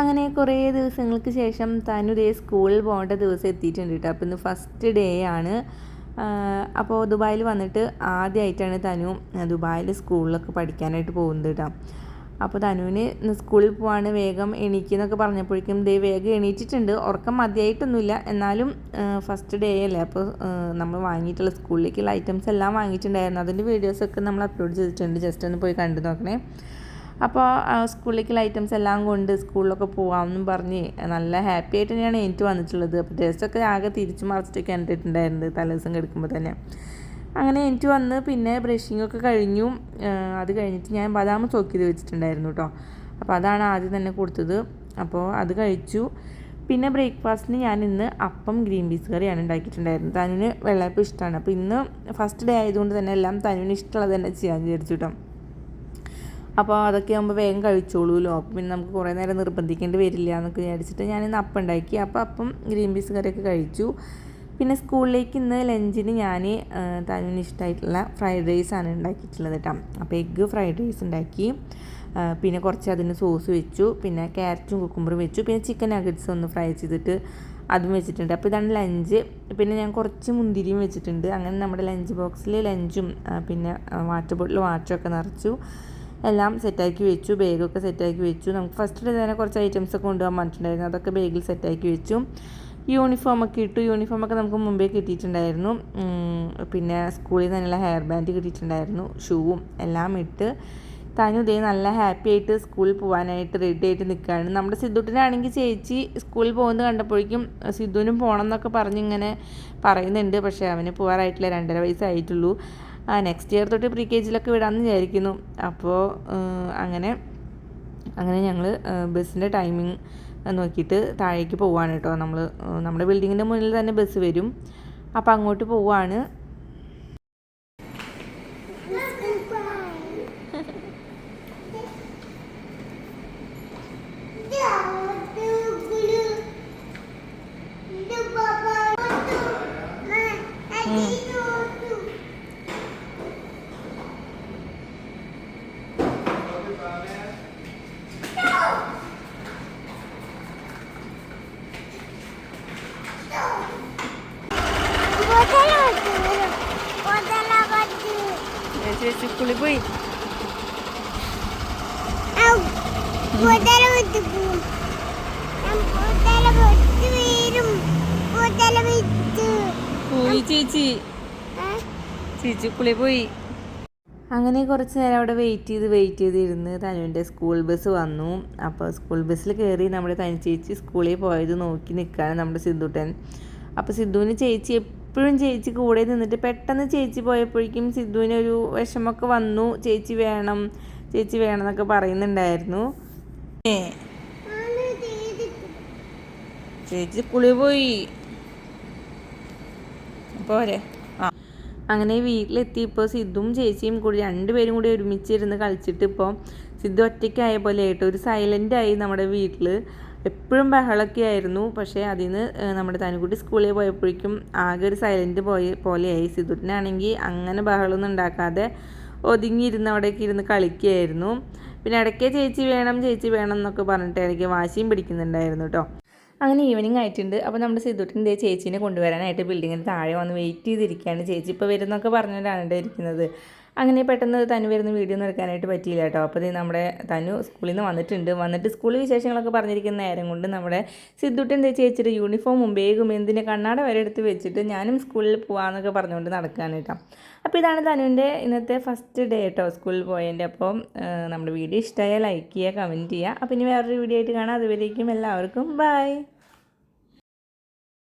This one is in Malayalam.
അങ്ങനെ കുറേ ദിവസങ്ങൾക്ക് ശേഷം തനു ഇതേ സ്കൂളിൽ പോകേണ്ട ദിവസം എത്തിയിട്ടുണ്ട് കേട്ടോ. അപ്പോൾ ഇന്ന് ഫസ്റ്റ് ഡേ ആണ്. അപ്പോൾ ദുബായിൽ വന്നിട്ട് ആദ്യമായിട്ടാണ് തനു ദുബായിൽ സ്കൂളിലൊക്കെ പഠിക്കാനായിട്ട് പോകുന്നത് കേട്ടോ. അപ്പോൾ തനുവിന് സ്കൂളിൽ പോവാണ് വേഗം എണീക്കുന്നൊക്കെ പറഞ്ഞപ്പോഴേക്കും ദേ വേഗം എണീറ്റിട്ടുണ്ട്. ഉറക്കം മതിയായിട്ടൊന്നുമില്ല. എന്നാലും ഫസ്റ്റ് ഡേ അല്ലേ? അപ്പോൾ നമ്മൾ വാങ്ങിയിട്ടുള്ള സ്കൂളിലേക്കുള്ള ഐറ്റംസ് എല്ലാം വാങ്ങിയിട്ടുണ്ടായിരുന്നു. അതിന്റെ വീഡിയോസൊക്കെ നമ്മൾ അപ്ലോഡ് ചെയ്തിട്ടുണ്ട്. ജസ്റ്റ് ഒന്ന് പോയി കണ്ടു നോക്കണേ. അപ്പോൾ സ്കൂളിലേക്കുള്ള ഐറ്റംസ് എല്ലാം കൊണ്ട് സ്കൂളിലൊക്കെ പോകാമെന്നും പറഞ്ഞ് നല്ല ഹാപ്പി ആയിട്ട് തന്നെയാണ് എനിക്ക് വന്നിട്ടുള്ളത്. അപ്പോൾ ഡ്രസ്സൊക്കെ ആകെ തിരിച്ചു മറിച്ചിട്ടൊക്കെ കണ്ടിട്ടുണ്ടായിരുന്നത് തലേദിവസം കിടക്കുമ്പോൾ തന്നെ. അങ്ങനെ എനിക്ക് വന്ന് പിന്നെ ബ്രഷിങ്ങൊക്കെ കഴിഞ്ഞു. അത് കഴിഞ്ഞിട്ട് ഞാൻ ബദാം സോക്ക് ചെയ്ത് വെച്ചിട്ടുണ്ടായിരുന്നു കേട്ടോ അപ്പോൾ അതാണ് ആദ്യം തന്നെ കൊടുത്തത്. അപ്പോൾ അത് കഴിച്ചു. പിന്നെ ബ്രേക്ക്ഫാസ്റ്റിന് ഞാൻ ഇന്ന് അപ്പം ഗ്രീൻ പീസ് കറിയാണ് ഉണ്ടാക്കിയിട്ടുണ്ടായിരുന്നത്. തനുവിന് വെള്ളയപ്പം ഇഷ്ടമാണ് അപ്പോൾ ഇന്ന് ഫസ്റ്റ് ഡേ ആയതുകൊണ്ട് തന്നെ എല്ലാം തനുവിന് ഇഷ്ടമുള്ളത് തന്നെ ചെയ്യാൻ വിചാരിച്ചു കേട്ടോ അപ്പോൾ അതൊക്കെ ആകുമ്പോൾ വേഗം കഴിച്ചോളൂല്ലോ. അപ്പം പിന്നെ നമുക്ക് കുറേ നേരം നിർബന്ധിക്കേണ്ടി വരില്ല എന്നൊക്കെ വിചാരിച്ചിട്ട് ഞാനിന്ന് അപ്പം ഉണ്ടാക്കി അപ്പോൾ അപ്പം ഗ്രീൻ പീസ് കറിയൊക്കെ കഴിച്ചു. പിന്നെ സ്കൂളിലേക്ക് ഇന്ന് ലഞ്ചിന് ഞാൻ തനുവിന് ഇഷ്ടമായിട്ടുള്ള ഫ്രൈഡ് റൈസ് ആണ് ഉണ്ടാക്കിയിട്ടുള്ളത് കേട്ടോ അപ്പോൾ എഗ്ഗ് ഫ്രൈഡ് റൈസ് ഉണ്ടാക്കി. പിന്നെ കുറച്ച് അതിന് സോസ് വെച്ചു. പിന്നെ ക്യാരറ്റും കുക്കുമ്പറും വെച്ചു. പിന്നെ ചിക്കൻ നഗറ്റ്സ് ഒന്ന് ഫ്രൈ ചെയ്തിട്ട് അതും വെച്ചിട്ടുണ്ട്. അപ്പോൾ ഇതാണ് ലഞ്ച്. പിന്നെ ഞാൻ കുറച്ച് മുന്തിരിയും വെച്ചിട്ടുണ്ട്. അങ്ങനെ നമ്മുടെ ലഞ്ച് ബോക്സിൽ ലഞ്ചും പിന്നെ വാട്ടർ ബോട്ടിൽ വാട്ടറൊക്കെ നിറച്ചു. എല്ലാം സെറ്റാക്കി വെച്ചു ബാഗൊക്കെ സെറ്റാക്കി വെച്ചു. നമുക്ക് ഫസ്റ്റ് തന്നെ കുറച്ച് ഐറ്റംസ് ഒക്കെ കൊണ്ടുപോകാൻ പറഞ്ഞിട്ടുണ്ടായിരുന്നു. അതൊക്കെ ബാഗിൽ സെറ്റാക്കി വെച്ചു. യൂണിഫോമൊക്കെ ഇട്ടു. യൂണിഫോം ഒക്കെ നമുക്ക് മുമ്പേ കിട്ടിയിട്ടുണ്ടായിരുന്നു. പിന്നെ സ്കൂളിൽ നിന്നുള്ള ഹെയർ ബാൻഡ് കിട്ടിയിട്ടുണ്ടായിരുന്നു. ഷൂവും എല്ലാം ഇട്ട് താനും ഇതേ നല്ല ഹാപ്പി ആയിട്ട് സ്കൂളിൽ പോകാനായിട്ട് റെഡി ആയിട്ട് നിൽക്കുകയാണ് നമ്മുടെ സിദ്ധുട്ടിനാണെങ്കിൽ ചേച്ചി സ്കൂളിൽ പോകുന്നത് കണ്ടപ്പോഴേക്കും സിദ്ധുവിനും പോകണം എന്നൊക്കെ പറഞ്ഞിങ്ങനെ പറയുന്നുണ്ട്. പക്ഷേ അവന് പോകാറായിട്ടില്ല രണ്ടര വയസ്സായിട്ടുള്ളൂ. ആ നെക്സ്റ്റ് ഇയർ തൊട്ട് പ്രീ കെ ജിയിലൊക്കെ വിടാമെന്ന് വിചാരിക്കുന്നു. അപ്പോൾ അങ്ങനെ അങ്ങനെ ഞങ്ങൾ ബസ്സിന്റെ ടൈമിംഗ് നോക്കിയിട്ട് താഴേക്ക് പോവാണ് കേട്ടോ. നമ്മൾ നമ്മുടെ ബിൽഡിങ്ങിന്റെ മുന്നിൽ തന്നെ ബസ് വരും. അപ്പോൾ അങ്ങോട്ട് പോവാണ്. ചേച്ചി സ്കൂളിൽ പോയി പോയി ചേച്ചി ചേച്ചി സ്കൂളിൽ പോയി അങ്ങനെ കുറച്ച് നേരം അവിടെ വെയിറ്റ് ചെയ്ത് വെയിറ്റ് ചെയ്തിരുന്ന് തനുവിന്റെ സ്കൂൾ ബസ് വന്നു. അപ്പോൾ സ്കൂൾ ബസ്സിൽ കയറി നമ്മുടെ തനി ചേച്ചി സ്കൂളിൽ പോയത് നോക്കി നിൽക്കുകയാണ് നമ്മുടെ സിദ്ധുട്ടൻ അപ്പോൾ സിദ്ധുവിന് ചേച്ചി എപ്പോഴും ചേച്ചി കൂടെ നിന്നിട്ട് പെട്ടെന്ന് ചേച്ചി പോയപ്പോഴേക്കും സിദ്ധുവിനൊരു വിഷമമൊക്കെ വന്നു. ചേച്ചി വേണം ചേച്ചി വേണം എന്നൊക്കെ പറയുന്നുണ്ടായിരുന്നു. ചേച്ചി കുളി പോയി. പോരെ. അങ്ങനെ വീട്ടിലെത്തിയപ്പോൾ സിദ്ധും ചേച്ചിയും കൂടി രണ്ടുപേരും കൂടി ഒരുമിച്ചിരുന്ന് കളിച്ചിട്ട് ഇപ്പോൾ സിദ്ധു ഒറ്റയ്ക്കായ പോലെ ആയിട്ട് ഒരു സൈലന്റ് ആയി നമ്മുടെ വീട്ടിൽ എപ്പോഴും ബഹളമൊക്കെ ആയിരുന്നു. പക്ഷേ അതിൽ നിന്ന് നമ്മുടെ തനുകുട്ടി സ്കൂളിൽ പോയപ്പോഴേക്കും ആകെ ഒരു സൈലന്റ് പോയ പോലെയായി. സിദ്ധുട്ടിനാണെങ്കിൽ അങ്ങനെ ബഹളമൊന്നും ഉണ്ടാക്കാതെ ഒതുങ്ങിയിരുന്ന് അവിടേക്ക് ഇരുന്ന് കളിക്കുകയായിരുന്നു. പിന്നെ ഇടയ്ക്ക് ചേച്ചി വേണം ചേച്ചി വേണം എന്നൊക്കെ പറഞ്ഞിട്ട് ഇടയ്ക്ക് വാശിയും പിടിക്കുന്നുണ്ടായിരുന്നു കേട്ടോ അങ്ങനെ ഈവനിങ് ആയിട്ടുണ്ട്. അപ്പോൾ നമ്മുടെ സിദ്ധുട്ടിന്റെ ചേച്ചീനെ കൊണ്ടുവരാനായിട്ട് ബിൽഡിങ്ങിന് താഴെ വന്ന് വെയിറ്റ് ചെയ്തിരിക്കുകയാണ്. ചേച്ചി ഇപ്പോൾ വരുന്നൊക്കെ പറഞ്ഞുകൊണ്ടാണ് ഇരിക്കുന്നത്. അങ്ങനെ പെട്ടെന്ന് തനു വരുന്ന വീഡിയോ ഒന്നും എടുക്കാനായിട്ട് പറ്റിയില്ല കേട്ടോ. അപ്പോൾ നമ്മുടെ തനു സ്കൂളിൽ നിന്ന് വന്നിട്ടുണ്ട്. വന്നിട്ട് സ്കൂളിൽ വിശേഷങ്ങളൊക്കെ പറഞ്ഞിരിക്കുന്ന നേരം കൊണ്ട് നമ്മുടെ സിദ്ധുട്ടൻ സിദ്ധുട്ടിന്റെ വെച്ചിട്ട് യൂണിഫോം ബേഗും എന്തിനെ കണ്ണാട വരെ എടുത്ത് വെച്ചിട്ട് ഞാനും സ്കൂളിൽ പോകാമെന്നൊക്കെ പറഞ്ഞുകൊണ്ട് നടക്കുകയാണ് അപ്പോൾ ഇതാണ് തനുവിന്റെ ഇന്നത്തെ ഫസ്റ്റ് ഡേ കേട്ടോ സ്കൂളിൽ പോയതിന്റെ അപ്പോൾ നമ്മുടെ വീഡിയോ ഇഷ്ടമായാൽ ലൈക്ക് ചെയ്യുക കമന്റ് ചെയ്യുക. അപ്പോൾ ഇനി വേറൊരു വീഡിയോ ആയിട്ട് കാണാം. അതുവരേക്കും എല്ലാവർക്കും ബൈ